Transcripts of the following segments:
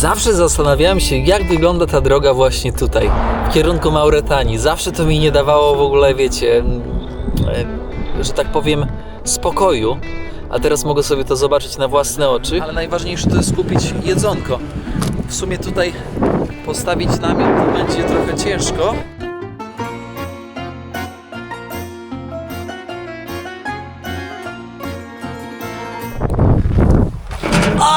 Zawsze zastanawiałem się, jak wygląda ta droga właśnie tutaj, w kierunku Mauretanii. Zawsze to mi nie dawało w ogóle, wiecie, mm, e, że tak powiem, spokoju. A teraz mogę sobie to zobaczyć na własne oczy. Ale najważniejsze to jest kupić jedzonko. W sumie tutaj postawić namiot to będzie trochę ciężko.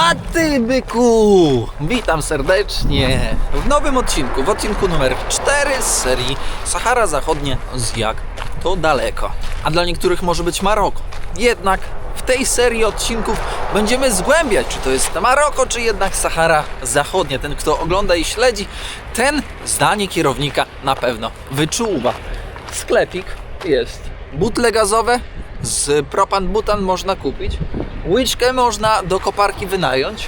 A ty byku! Witam serdecznie w nowym odcinku, w odcinku numer 4 z serii Sahara Zachodnia z jak to daleko. A dla niektórych może być Maroko. Jednak w tej serii odcinków będziemy zgłębiać, czy to jest Maroko, czy jednak Sahara Zachodnia. Ten, kto ogląda i śledzi, ten zdanie kierownika na pewno wyczuwa. Sklepik jest. Butle gazowe z propan butan można kupić. Łyczkę można do koparki wynająć.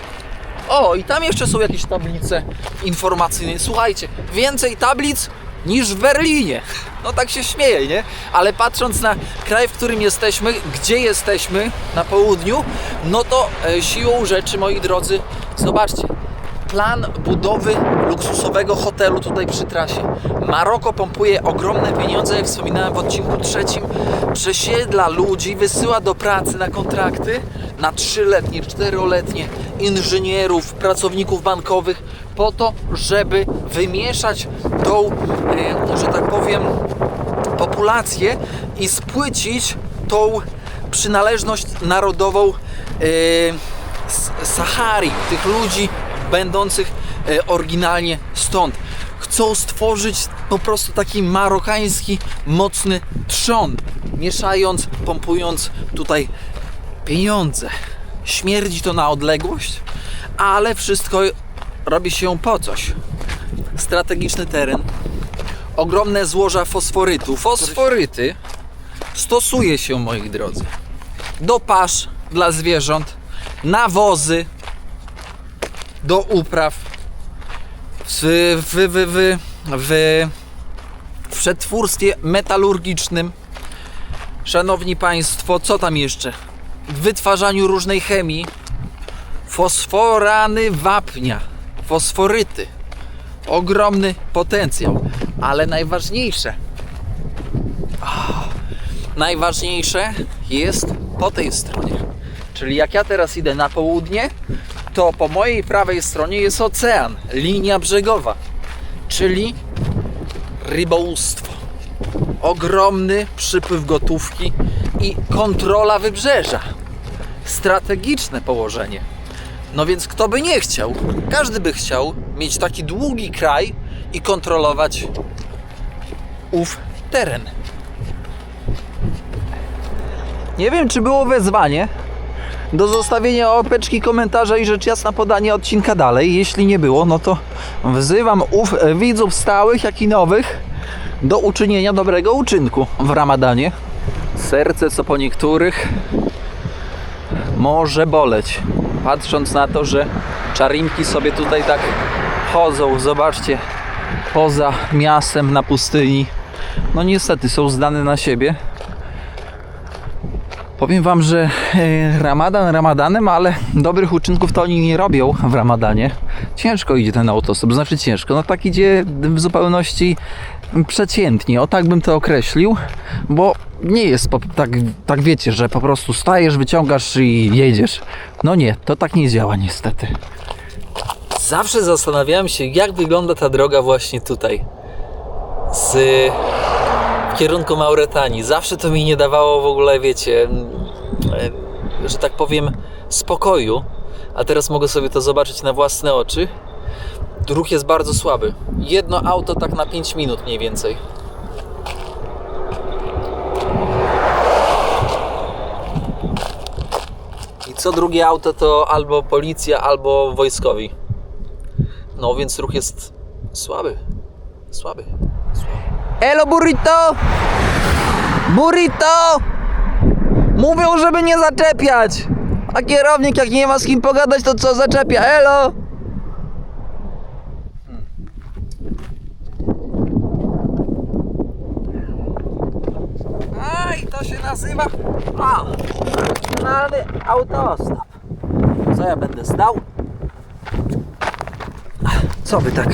O, i tam jeszcze są jakieś tablice informacyjne. Słuchajcie, więcej tablic niż w Berlinie. No tak się śmieję, nie? Ale patrząc na kraj, w którym jesteśmy, gdzie jesteśmy na południu, no to e, siłą rzeczy, moi drodzy, zobaczcie. Plan budowy luksusowego hotelu tutaj przy trasie. Maroko pompuje ogromne pieniądze, jak wspominałem w odcinku trzecim. Przesiedla ludzi, wysyła do pracy na kontrakty na trzyletnie, czteroletnie inżynierów, pracowników bankowych po to, żeby wymieszać tą, e, że tak powiem, populację i spłycić tą przynależność narodową e, Sahari, tych ludzi będących e, oryginalnie stąd. Chcą stworzyć po prostu taki marokański, mocny trzon, mieszając, pompując tutaj pieniądze. Śmierdzi to na odległość, ale wszystko robi się po coś. Strategiczny teren, ogromne złoża fosforytu. Fosforyty stosuje się, moi drodzy, do pasz dla zwierząt, nawozy, do upraw, w, w, w, w, w, przetwórstwie metalurgicznym. Szanowni Państwo, co tam jeszcze? W wytwarzaniu różnej chemii. Fosforany wapnia, fosforyty. Ogromny potencjał, ale najważniejsze. Ah, najważniejsze jest po tej stronie. Czyli jak ja teraz idę na południe, to po mojej prawej stronie jest ocean, linia brzegowa, czyli rybołówstwo. Ogromny przypływ gotówki i kontrola wybrzeża. Strategiczne położenie. No więc kto by nie chciał? Każdy by chciał mieć taki długi kraj i kontrolować ów teren. Nie wiem, czy było wezwanie do zostawienia łapeczki, komentarza i rzecz jasna podania odcinka dalej. Jeśli nie było, no to wzywam ów e, widzów stałych, jak i nowych do uczynienia dobrego uczynku w ramadanie. Serce, co po niektórych, może boleć. Patrząc na to, że czarimki sobie tutaj tak chodzą, zobaczcie, poza miastem na pustyni. No niestety są zdane na siebie. Powiem Wam, że e, Ramadan Ramadanem, ale dobrych uczynków to oni nie robią w Ramadanie. Ciężko idzie ten autostop, znaczy ciężko. No tak idzie w zupełności przeciętnie, o tak bym to określił, bo nie jest tak, tak wiecie, że po prostu stajesz, wyciągasz i jedziesz. No nie, to tak nie działa niestety. Zawsze zastanawiałem się, jak wygląda ta droga właśnie tutaj. Z w kierunku Mauretanii. Zawsze to mi nie dawało w ogóle, wiecie, mm, e, że tak powiem, spokoju. A teraz mogę sobie to zobaczyć na własne oczy. Ruch jest bardzo słaby. Jedno auto tak na 5 minut mniej więcej. I co drugie auto to albo policja, albo wojskowi. No więc ruch jest słaby. Słaby. Słaby. Elo burrito! Burrito! Mówią, żeby nie zaczepiać! A kierownik jak nie ma z kim pogadać, to co zaczepia? Elo! A i to się nazywa a, znany autostop. Co ja będę zdał? Co wy tak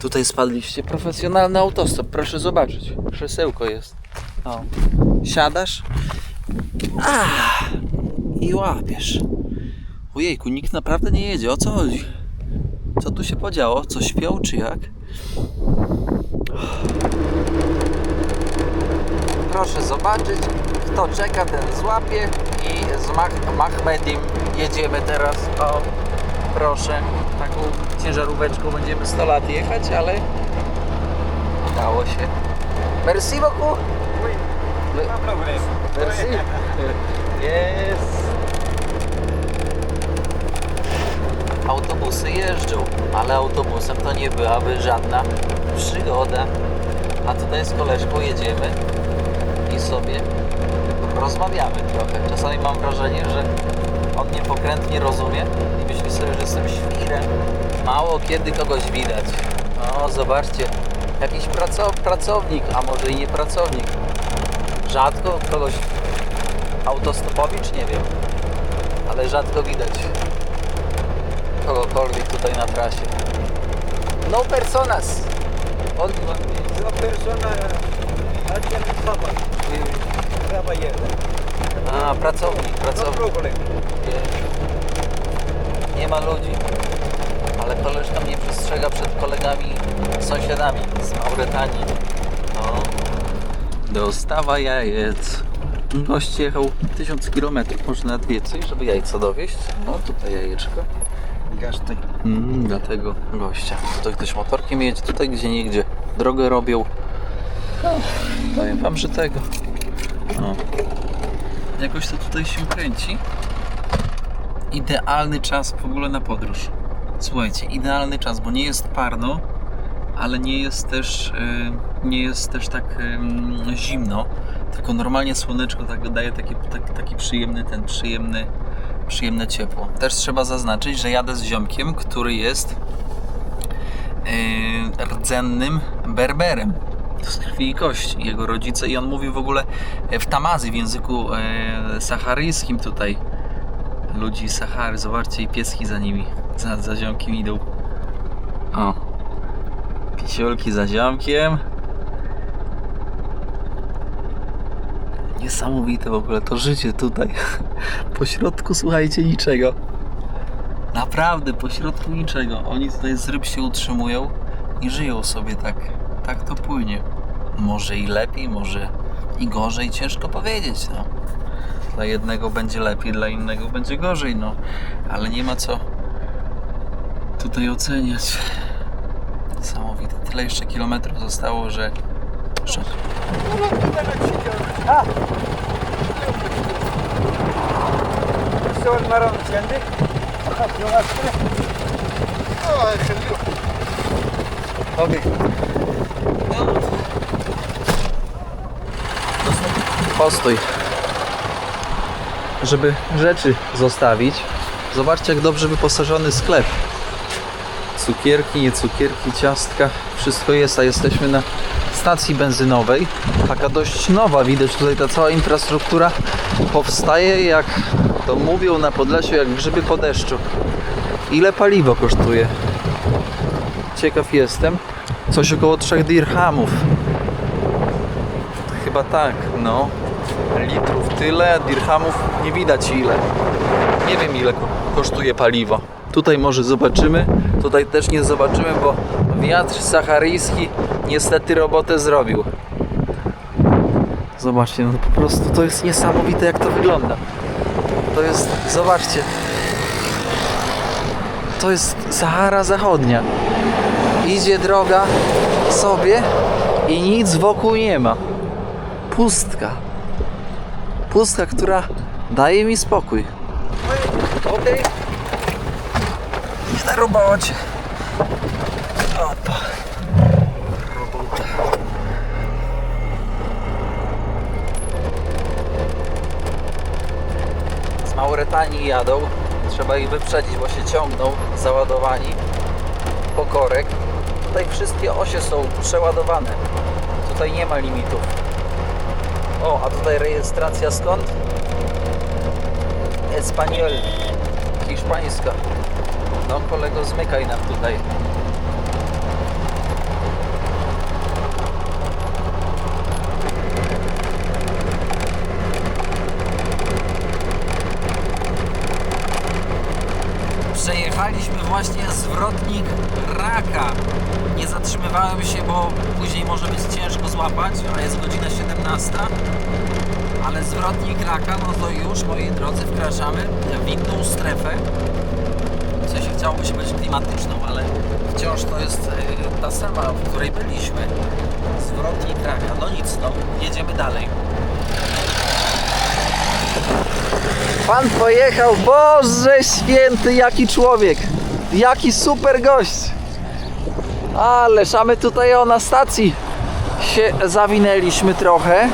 tutaj spadliście? Profesjonalny autostop, proszę zobaczyć. Krzesełko jest. O. Siadasz. I łapiesz. Ojejku, nikt naprawdę nie jedzie. O co chodzi? Co tu się podziało? Co śpią czy jak? Proszę zobaczyć, kto czeka, ten złapie i z Mah- Mahmedim jedziemy teraz. O, proszę, taką ciężaróweczką będziemy 100 lat jechać, ale udało się. Merci beaucoup. Me- Merci. Jest. Autobusy jeżdżą, ale autobusem to nie byłaby żadna przygoda. A tutaj z koleżką jedziemy i sobie rozmawiamy trochę. Czasami mam wrażenie, że on mnie pokrętnie rozumie i myśli sobie, że jestem świrem. Mało kiedy kogoś widać. No, zobaczcie, jakiś praco- pracownik, a może i nie pracownik. Rzadko kogoś autostopowicz, nie wiem, ale rzadko widać kogokolwiek tutaj na trasie. No personas. On, Una persona trabaja, a, pracownik, no pracownik. Nie ma ludzi. Ale koleżka mnie przestrzega przed kolegami, sąsiadami z Mauretanii. No. Dostawa jajec. Gość jechał 1000 km, może nawet więcej, żeby jajco dowieść. No tutaj jajeczko. Gasty. Mm, dlatego gościa. Tutaj ktoś motorkiem jedzie, tutaj gdzie niegdzie drogę robią. No, powiem wam, że tego. No. Jakoś to tutaj się kręci. Idealny czas w ogóle na podróż. Słuchajcie, idealny czas, bo nie jest parno, ale nie jest też, y, nie jest też tak zimno, tylko normalnie słoneczko tak daje taki, tak, taki przyjemny, ten przyjemny, przyjemne ciepło. Też trzeba zaznaczyć, że jadę z ziomkiem, który jest yy, rdzennym berberem z krwi i kości. Jego rodzice i on mówi w ogóle w tamazy, w języku e, saharyjskim tutaj. Ludzi z Sahary, zobaczcie i pieski za nimi, za, za ziomkiem idą. O, pisiolki za ziomkiem. Niesamowite w ogóle to życie tutaj. Po środku, słuchajcie, niczego. Naprawdę, po środku niczego. Oni tutaj z ryb się utrzymują i żyją sobie tak. Tak to płynie. Może i lepiej, może i gorzej, ciężko powiedzieć, no. Dla jednego będzie lepiej, dla innego będzie gorzej, no. Ale nie ma co tutaj oceniać. Niesamowite. Tyle jeszcze kilometrów zostało, że... Szok. Ha! Sol maron kendi. Fakat yol açtı. Ay kılıyor. Tabii. Postój. Żeby rzeczy zostawić. Zobaczcie, jak dobrze wyposażony sklep. Cukierki, nie cukierki, ciastka. Wszystko jest, a jesteśmy na stacji benzynowej. Taka dość nowa. Widać tutaj ta cała infrastruktura powstaje, jak to mówią na Podlasiu, jak grzyby po deszczu. Ile paliwo kosztuje? Ciekaw jestem. Coś około 3 dirhamów. Chyba tak, no. Litrów tyle, dirhamów nie widać ile. Nie wiem ile ko- kosztuje paliwo. Tutaj może zobaczymy, tutaj też nie zobaczymy, bo wiatr saharyjski niestety robotę zrobił. Zobaczcie, no po prostu to jest niesamowite jak to wygląda. To jest, zobaczcie. To jest Sahara Zachodnia idzie droga sobie i nic wokół nie ma. Pustka. Pustka, która daje mi spokój. Okej. Nie na robocie. Opa. Robota. Z Mauretanii jadą. Trzeba ich wyprzedzić, bo się ciągną załadowani po korek. Tutaj wszystkie osie są przeładowane. Tutaj nie ma limitów. O, a tutaj rejestracja skąd? Espaniol. Hiszpańska. No kolego, zmykaj nam tutaj. Właśnie zwrotnik raka. Nie zatrzymywałem się, bo później może być ciężko złapać, a jest godzina 17. Ale zwrotnik raka, no to już, moi drodzy, wkraczamy w inną strefę. W sensie chciałoby się być klimatyczną, ale wciąż to jest e, ta sama, w której byliśmy. Zwrotnik raka. No nic, no, jedziemy dalej. Pan pojechał, Boże święty, jaki człowiek! Jaki super gość! Ależ, a my tutaj o na stacji się zawinęliśmy trochę.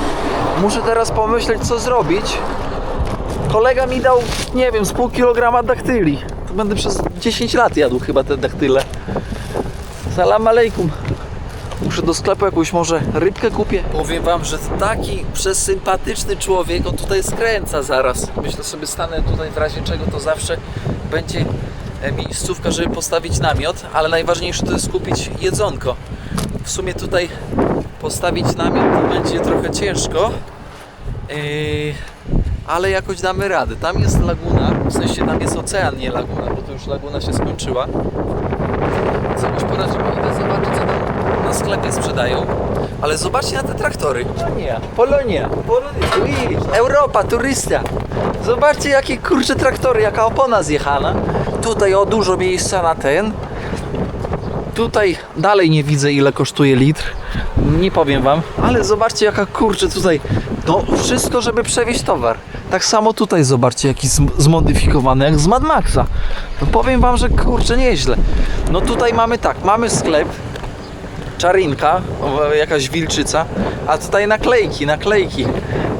Muszę teraz pomyśleć, co zrobić. Kolega mi dał, nie wiem, z pół kilograma daktyli. To będę przez 10 lat jadł chyba te daktyle. Salam alejkum. Muszę do sklepu jakąś może rybkę kupię. Powiem wam, że taki przesympatyczny człowiek, on tutaj skręca zaraz. Myślę sobie stanę tutaj w razie czego to zawsze będzie miejscówka, żeby postawić namiot, ale najważniejsze to jest kupić jedzonko. W sumie tutaj postawić namiot to będzie trochę ciężko, yy, ale jakoś damy radę. Tam jest laguna, w sensie tam jest ocean, nie laguna, bo to już laguna się skończyła. Co jakoś poradzimy, idę zobaczyć co tam na sklepie sprzedają. Ale zobaczcie na te traktory. Polonia, Polonia, Polonia. Europa, turysta. Zobaczcie jakie kurcze traktory, jaka opona zjechana. Tutaj o dużo miejsca na ten. Tutaj dalej nie widzę ile kosztuje litr. Nie powiem wam, ale zobaczcie jaka kurczę tutaj. No wszystko, żeby przewieźć towar. Tak samo tutaj zobaczcie jaki zm- zmodyfikowany jak z Mad Maxa. No powiem wam, że kurczę nieźle. No tutaj mamy tak, mamy sklep. Czarinka, jakaś wilczyca, a tutaj naklejki, naklejki.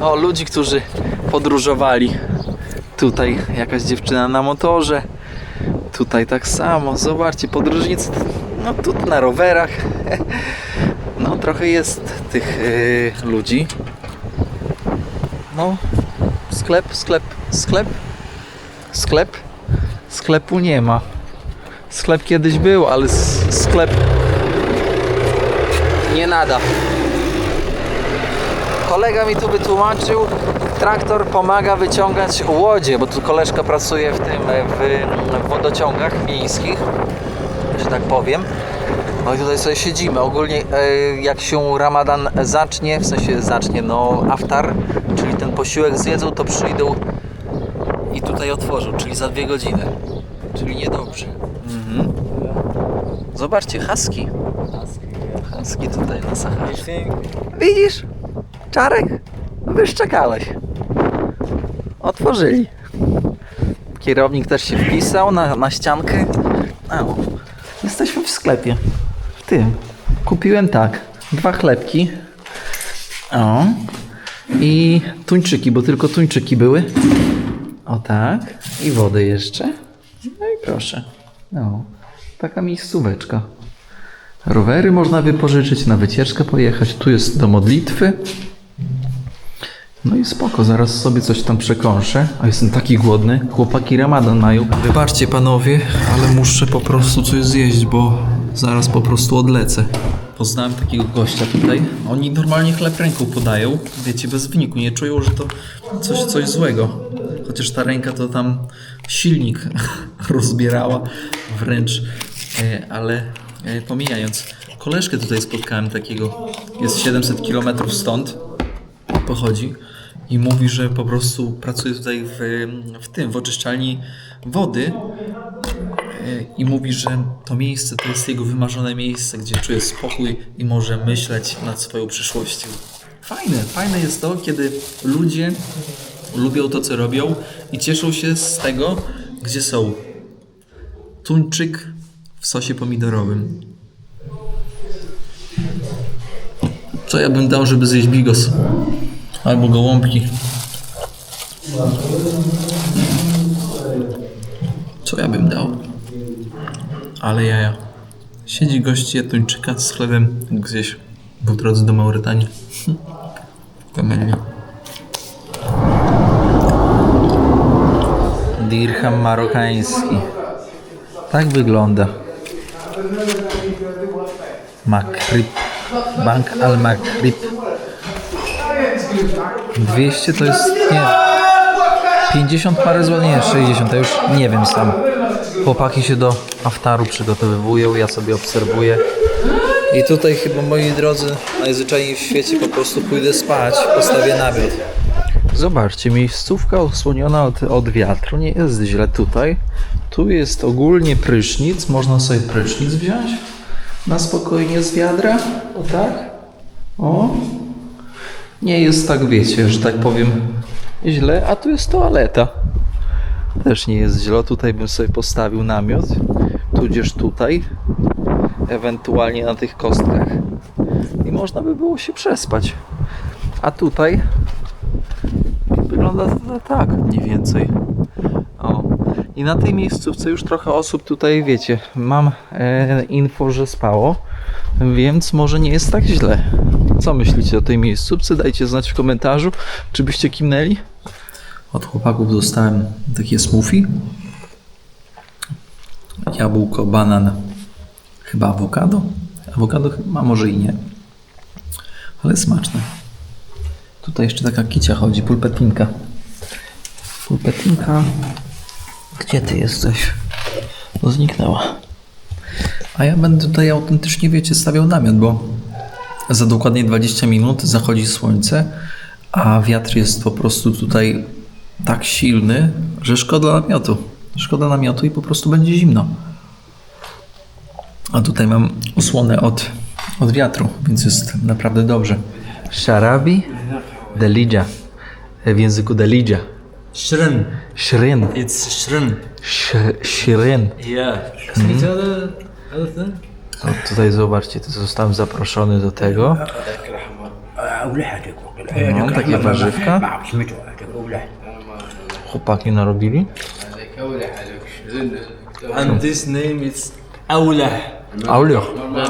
O, ludzi, którzy podróżowali. Tutaj jakaś dziewczyna na motorze. Tutaj tak samo, zobaczcie, podróżnicy, no tu na rowerach. No trochę jest tych yy, ludzi. No, sklep, sklep, sklep, sklep, sklepu nie ma. Sklep kiedyś był, ale sklep nie nada. Kolega mi tu wytłumaczył, traktor pomaga wyciągać łodzie, bo tu koleżka pracuje w tym, w, w wodociągach miejskich, że tak powiem. No i tutaj sobie siedzimy. Ogólnie e, jak się Ramadan zacznie, w sensie zacznie, no aftar, czyli ten posiłek zjedzą, to przyjdą i tutaj otworzą, czyli za dwie godziny. Czyli niedobrze. Mhm. Zobaczcie, haski. Haski tutaj na Saharze. Widzisz? Czarek, wyszczekałeś. Otworzyli. Kierownik też się wpisał na, na ściankę. O, jesteśmy w sklepie. W tym. Kupiłem tak. Dwa chlebki. O. I tuńczyki, bo tylko tuńczyki były. O tak. I wodę jeszcze. No i proszę. No. Taka miejscóweczka. Rowery można wypożyczyć, na wycieczkę pojechać. Tu jest do modlitwy. No i spoko, zaraz sobie coś tam przekąszę. A jestem taki głodny. Chłopaki ramadan mają. Wybaczcie panowie, ale muszę po prostu coś zjeść, bo zaraz po prostu odlecę. Poznałem takiego gościa tutaj. Oni normalnie chleb ręką podają. Wiecie, bez wyniku. Nie czują, że to coś, coś złego. Chociaż ta ręka to tam silnik rozbierała wręcz. E, ale e, pomijając, koleżkę tutaj spotkałem takiego. Jest 700 km stąd pochodzi i mówi, że po prostu pracuje tutaj w, w tym, w oczyszczalni wody E, i mówi, że to miejsce to jest jego wymarzone miejsce, gdzie czuje spokój i może myśleć nad swoją przyszłością. Fajne, fajne jest to, kiedy ludzie lubią to, co robią i cieszą się z tego, gdzie są. Tuńczyk w sosie pomidorowym. Co ja bym dał, żeby zjeść bigos? Albo gołąbki. Co ja bym dał? Ale jaja. Siedzi gość je tuńczyka z chlebem gdzieś w drodze do Mauretanii. Temelia. Dirham marokański. Tak wygląda. Makrib. Bank Al Makrib. 200 to jest. Nie. 50 parę złotych, nie, 60, ja już nie wiem sam. Chłopaki się do aftaru przygotowywują, ja sobie obserwuję. I tutaj chyba, moi drodzy, najzwyczajniej w świecie po prostu pójdę spać, postawię namiot. Zobaczcie, miejscówka osłoniona od, od wiatru, nie jest źle tutaj. Tu jest ogólnie prysznic, można sobie prysznic wziąć na spokojnie z wiadra, o tak. O, nie jest tak, wiecie, że tak powiem, źle, a tu jest toaleta. Też nie jest źle, tutaj bym sobie postawił namiot, tudzież tutaj, ewentualnie na tych kostkach i można by było się przespać. A tutaj wygląda tak mniej więcej. O. I na tej miejscówce już trochę osób tutaj, wiecie, mam e, info, że spało, więc może nie jest tak źle. Co myślicie o tej miejscówce? Dajcie znać w komentarzu, czy byście kimnęli. Od chłopaków dostałem takie smoothie. Jabłko, banan, chyba awokado. Awokado chyba, może i nie. Ale smaczne. Tutaj jeszcze taka kicia chodzi, pulpetinka. Pulpetinka. Gdzie ty jesteś? No zniknęła. A ja będę tutaj autentycznie, wiecie, stawiał namiot, bo za dokładnie 20 minut zachodzi słońce, a wiatr jest po prostu tutaj tak silny, że szkoda namiotu. Szkoda namiotu i po prostu będzie zimno. A tutaj mam osłonę od, od wiatru, więc jest naprawdę dobrze. Sharabi Delija. W języku Delija. Shrin. Shrin. It's shrin. Sh- Shirin. Yeah. Speak to other, other thing. O, tutaj zobaczcie, to zostałem zaproszony do tego. No, takie warzywka. Chłopaki narobili. And this name is Awlah. Audio.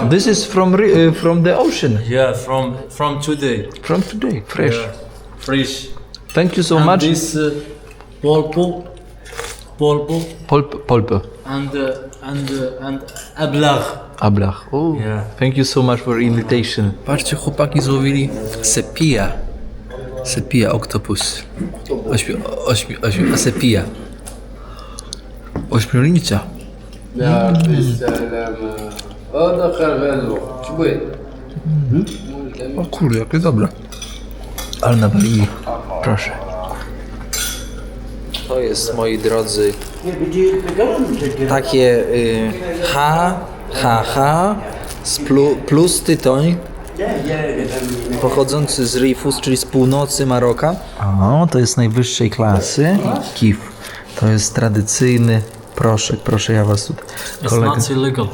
This is from uh, from the ocean. Yeah, from from today. From today, fresh. Yeah. Fresh. Thank you so and much. this uh, pulpo, pulpo, Pulp, pulp. and uh, and uh, and ablagh. Ablach. Oh, Yeah. Thank you so much for invitation. Patrzcie, chłopaki złowili sepia. Sepia, octopus. Ośmi, ośmi, ośmi, sepia. Ośmiornica. يا بالسلامة هذا خير في هذا الوقت شوي O kurde, jakie dobre. Ale nawalili. Proszę. To jest, moi drodzy, takie y, H, H, H z plu, plus tytoń pochodzący z Rifus, czyli z północy Maroka. O, to jest najwyższej klasy. Kif. To jest tradycyjny proszek. Proszę ja was tutaj. It's not illegal.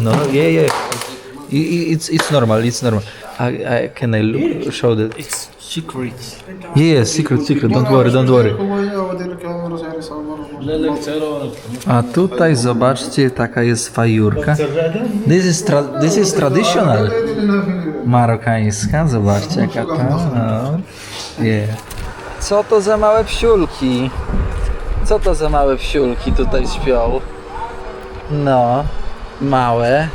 No, yeah, yeah. It's, it's normal, it's normal. I, I, can I look, show that? It's secret. Yeah, yeah, secret, secret, don't worry, don't worry. A tutaj zobaczcie, taka jest fajurka. This is, tra this is traditional. Marokańska, zobaczcie jaka ta. No. Yeah. Co to za małe psiulki? Co to za małe psiulki tutaj śpią? No, małe.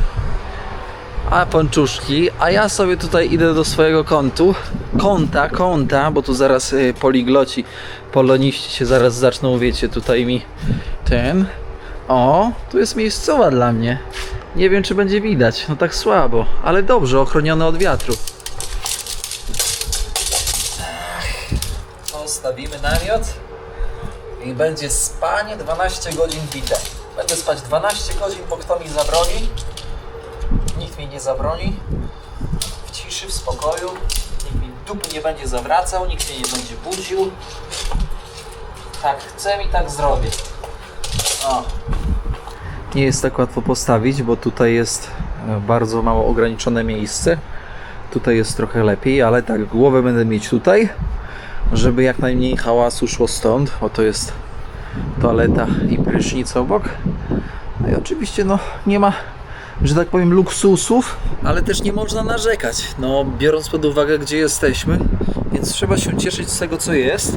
A ponczuszki, a ja sobie tutaj idę do swojego kątu. Kąta, kąta, bo tu zaraz y, poligloci, poloniści się zaraz zaczną, wiecie, tutaj mi ten. O, tu jest miejscowa dla mnie. Nie wiem, czy będzie widać, no tak słabo, ale dobrze, ochronione od wiatru. Postawimy namiot i będzie spanie 12 godzin bite. Będę spać 12 godzin, bo kto mi zabroni? Mi nie zabroni. W ciszy, w spokoju. Nikt mi dupy nie będzie zawracał, nikt się nie będzie budził. Tak chcę i tak zrobię. O. Nie jest tak łatwo postawić, bo tutaj jest e, bardzo mało ograniczone miejsce. Tutaj jest trochę lepiej, ale tak, głowę będę mieć tutaj, żeby jak najmniej hałasu szło stąd, bo to jest toaleta i prysznic obok. No i oczywiście no nie ma, że tak powiem, luksusów, ale też nie można narzekać. No biorąc pod uwagę, gdzie jesteśmy, więc trzeba się cieszyć z tego, co jest.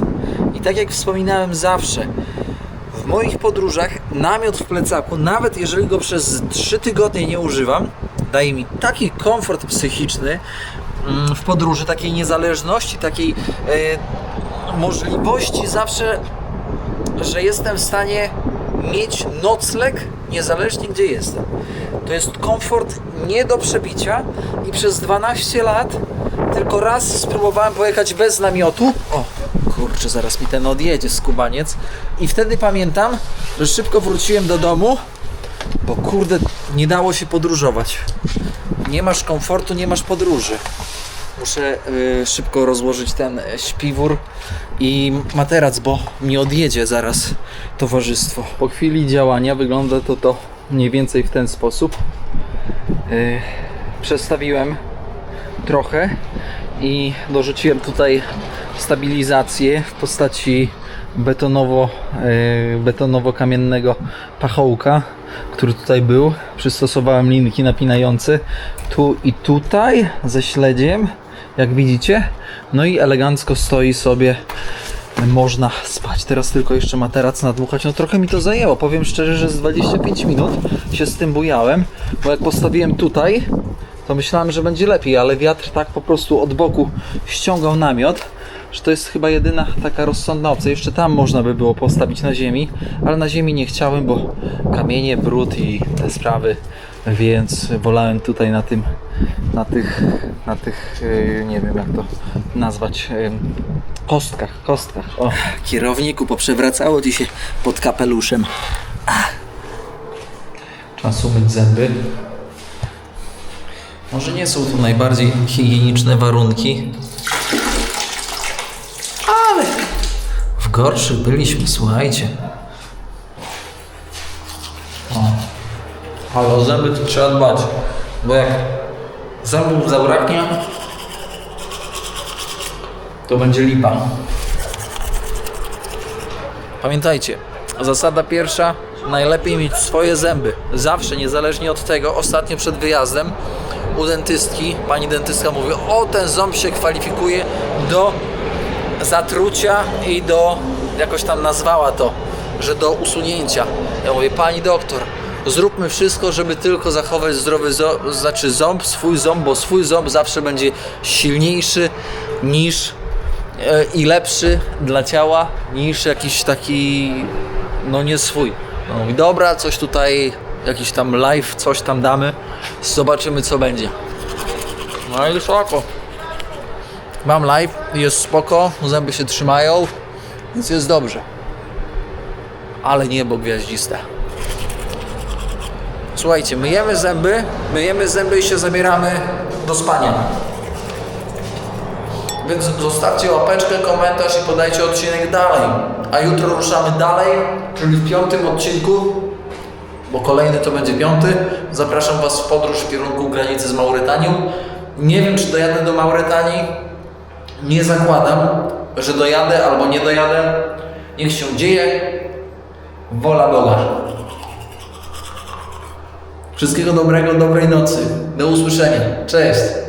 I tak jak wspominałem zawsze, w moich podróżach namiot w plecaku, nawet jeżeli go przez 3 tygodnie nie używam, daje mi taki komfort psychiczny mm, w podróży, takiej niezależności, takiej e, możliwości zawsze, że jestem w stanie mieć nocleg niezależnie gdzie jestem. To jest komfort nie do przebicia i przez 12 lat tylko raz spróbowałem pojechać bez namiotu. O, kurczę, zaraz mi ten odjedzie skubaniec. I wtedy pamiętam, że szybko wróciłem do domu, bo kurde, nie dało się podróżować. Nie masz komfortu, nie masz podróży. Muszę y, szybko rozłożyć ten śpiwór i materac, bo mi odjedzie zaraz towarzystwo. Po chwili działania wygląda to to mniej więcej w ten sposób. Y, przestawiłem trochę i dorzuciłem tutaj stabilizację w postaci betonowo, y, betonowo-kamiennego pachołka, który tutaj był. Przystosowałem linki napinające tu i tutaj ze śledziem, jak widzicie. No i elegancko stoi sobie można spać. Teraz tylko jeszcze materac nadmuchać. No trochę mi to zajęło. Powiem szczerze, że z 25 minut się z tym bujałem, bo jak postawiłem tutaj, to myślałem, że będzie lepiej, ale wiatr tak po prostu od boku ściągał namiot, że to jest chyba jedyna taka rozsądna opcja. Jeszcze tam można by było postawić na ziemi, ale na ziemi nie chciałem, bo kamienie, brud i te sprawy, więc wolałem tutaj na tym, na tych, na tych, yy, nie wiem jak to nazwać, yy, kostkach, kostkach. O. Kierowniku, poprzewracało ci się pod kapeluszem. Czas umyć zęby. Może nie są tu najbardziej higieniczne warunki, ale w gorszych byliśmy, słuchajcie. Ale o zęby to trzeba dbać, bo jak zębów zabraknie, to będzie lipa. Pamiętajcie, zasada pierwsza, najlepiej mieć swoje zęby. Zawsze, niezależnie od tego, ostatnio przed wyjazdem u dentystki, pani dentystka mówi, o ten ząb się kwalifikuje do zatrucia i do, jakoś tam nazwała to, że do usunięcia. Ja mówię, pani doktor, zróbmy wszystko, żeby tylko zachować zdrowy ząb, znaczy ząb, swój ząb, bo swój ząb zawsze będzie silniejszy niż e, i lepszy dla ciała niż jakiś taki, no nie swój. No dobra, coś tutaj, jakiś tam live, coś tam damy, zobaczymy co będzie. No i szoko. Mam live, jest spoko, zęby się trzymają, więc jest dobrze. Ale niebo gwiaździste. Słuchajcie, myjemy zęby, myjemy zęby i się zabieramy do spania. Więc zostawcie łapeczkę, komentarz i podajcie odcinek dalej. A jutro ruszamy dalej, czyli w piątym odcinku, bo kolejny to będzie piąty. Zapraszam Was w podróż w kierunku granicy z Mauretanią. Nie wiem, czy dojadę do Mauretanii. Nie zakładam, że dojadę albo nie dojadę. Niech się dzieje. Wola Boga. Wszystkiego dobrego, dobrej nocy. Do usłyszenia. Cześć.